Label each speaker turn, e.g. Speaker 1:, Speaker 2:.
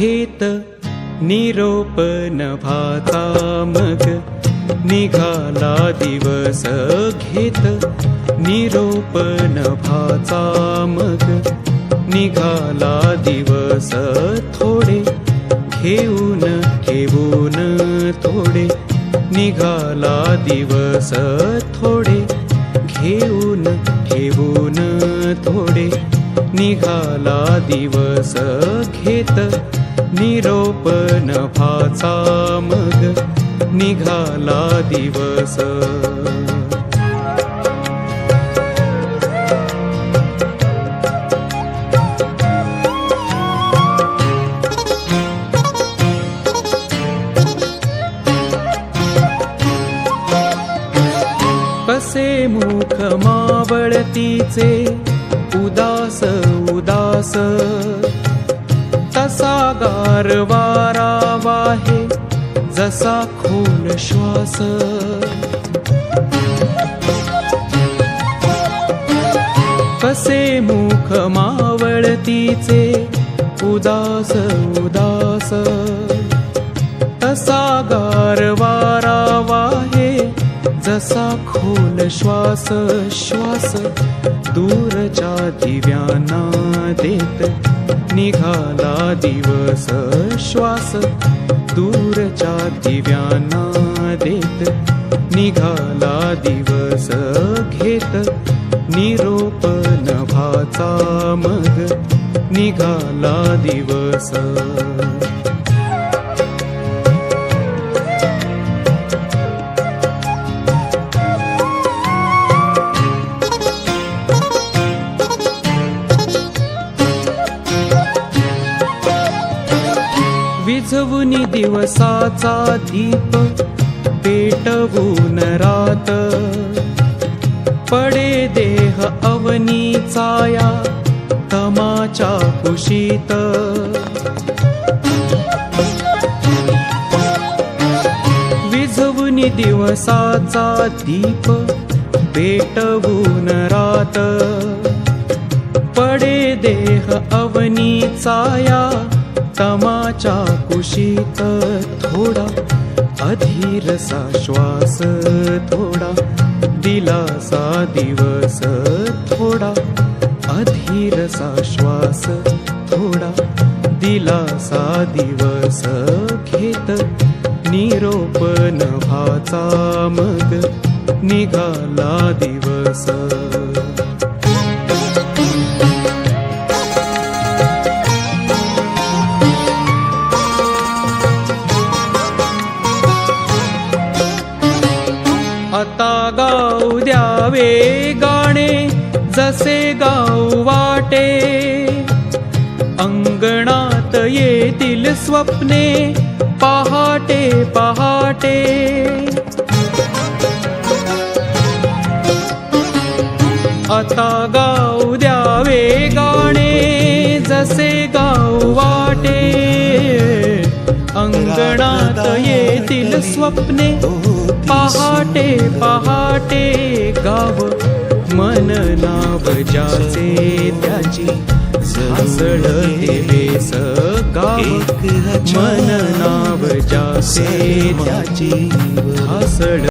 Speaker 1: घेत निरोप नभाचा मग निघाला दिवस घेत निरोप नभाचा मग निघाला दिवस थोडे घेऊन ठेवून थोडे निघाला दिवस थोडे घेऊन ठेवून थोडे निघाला दिवस घेत निरोप नभाचा मग निघाला दिवस. कसे मुख मावळतीचे उदास उदास. गारवारा वाहे जसा खोल श्वास. कसे मुख मावळतीचे उदास उदास. तसा गारवारा वाहे जसा खोल श्वास श्वास. दूरच्या दिव्यांना देत निघाला दिवस श्वास दूरच्या दिव्यांना देत निघाला दिवस घेत निरोप नभाचा मग निघाला दिवस. विझवून दिवसाचा दीप पेटवून रात. पडे देह अवनी चाया तमाच्या कुशीत. विझवून दिवसाचा दीप पेटवून रात. पडे देह अवनी चाया तमाच्या कुशीत थोडा अधीरसा श्वास थोडा दिलासा दिवस थोडा अधीरसा श्वास थोडा दिलासा दिवस घेत निरोप नभाचा मग निघाला दिवस. गावे गाणे जसे गाऊ वाटे. अंगणात येतील स्वप्ने पहाटे पहाटे. आता गाऊ द्यावे गाणे जसे गाऊ वाटे. अंगणात येतील स्वप्ने पहाटे पहाटे गाव मन नाव ज्याचे त्याची हसळ देवेस गाव मन नाव ज्याचे त्याची हसळ